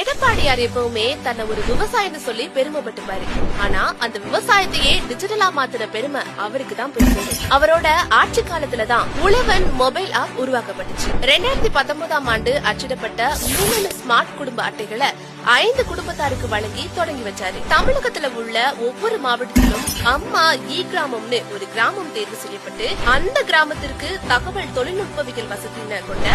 எடப்பாடியார் எப்பவுமே தன்னை ஒரு விவசாயம்னு சொல்லி பெருமைப்பட்டுப்பாரு. ஆனா அந்த விவசாயத்தையே டிஜிட்டலா மாத்துற பெருமை அவருக்கு தான் பெருமை அவரோட ஆட்சி காலத்துலதான் உழவன் மொபைல் ஆப் உருவாக்கப்பட்டுச்சு. ரெண்டாயிரத்தி பத்தொன்பதாம் ஆண்டு அச்சிடப்பட்ட மூணு ஸ்மார்ட் குடும்ப அட்டைகளை ஐந்து குடும்பத்தாருக்கு வழங்கி தொடங்கி வச்சாரு. தமிழகத்துல உள்ள ஒவ்வொரு மாவட்டத்திலும் அம்மா இ கிராமம்னு ஒரு கிராமம் தேர்வு செய்யப்பட்டு அந்த கிராமத்திற்கு தகவல் தொழில்நுட்பவியல் வசதியின கொண்ட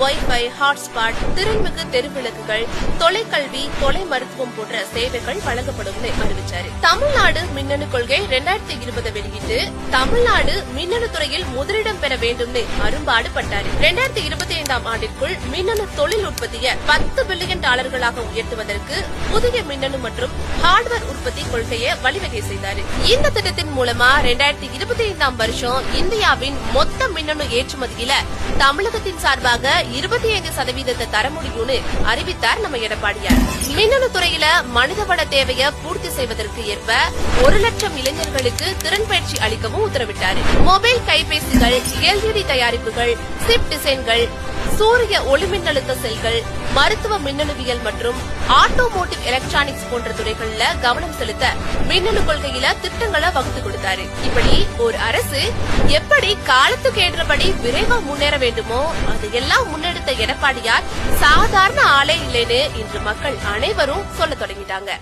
வைஃபை ஹாட்ஸ்பாட் திறன்மிகு தெருவிளக்குகள் தொலைக்கல்வி தொலை மருத்துவம் போன்ற சேவைகள் வழங்கப்படும்னு அறிவிச்சாரு. தமிழ்நாடு மின்னணு கொள்கை ரெண்டாயிரத்தி இருபது வெளியிட்டு தமிழ்நாடு மின்னணு துறையில் முதலிடம் பெற வேண்டும் அரும்பாடு பட்டாரு. ரெண்டாயிரத்தி இருபத்தி ஐந்தாம் ஆண்டிற்குள் மின்னணு தொழில் உற்பத்தியை பத்து பில்லியன் டாலர்களாக உயர்த்துவதற்கு புதிய மின்னணு மற்றும் ஹார்ட்வேர் உற்பத்தி கொள்கையை வழிவகை செய்தார். இந்த திட்டத்தின் மூலமா ரெண்டாயிரத்தி இருபத்தி ஐந்தாம் வருஷம் இந்தியாவின் மொத்த மின்னணு ஏற்றுமதியில தமிழகத்தின் சார்பாக இருபத்தி ஐந்து சதவீதத்தை தர முடியும்னு அறிவித்தார் நம்ம எடப்பாடியார். மின்னணு துறையில மனிதவள தேவையை பூர்த்தி செய்வதற்கு ஏற்ப ஒரு லட்சம் இளைஞர்களுக்கு திறன் பயிற்சி அளிக்கவும் உத்தரவிட்டார். மொபைல் கைபேசிகள் எல்இடி தயாரிப்புகள் சிப் டிசைன்கள் சூரிய ஒளிமின்னழுத்த செல்கள் மருத்துவ மின்னணுவியல் மற்றும் ஆட்டோமோட்டிவ் எலக்ட்ரானிக்ஸ் போன்ற துறைகள்ல கவனம் செலுத்த மின்னணு கொள்கையில திட்டங்களை வகுத்து கொடுத்தாரு. இப்படி ஒரு அரசு எப்படி காலத்துக்கு ஏற்றபடி விரைவா முன்னேற வேண்டுமோ அதையெல்லாம் முன்னெடுத்த எடப்பாடியார் சாதாரண ஆளே இல்லைன்னு இன்று மக்கள் அனைவரும் சொல்ல தொடங்கிட்டாங்க.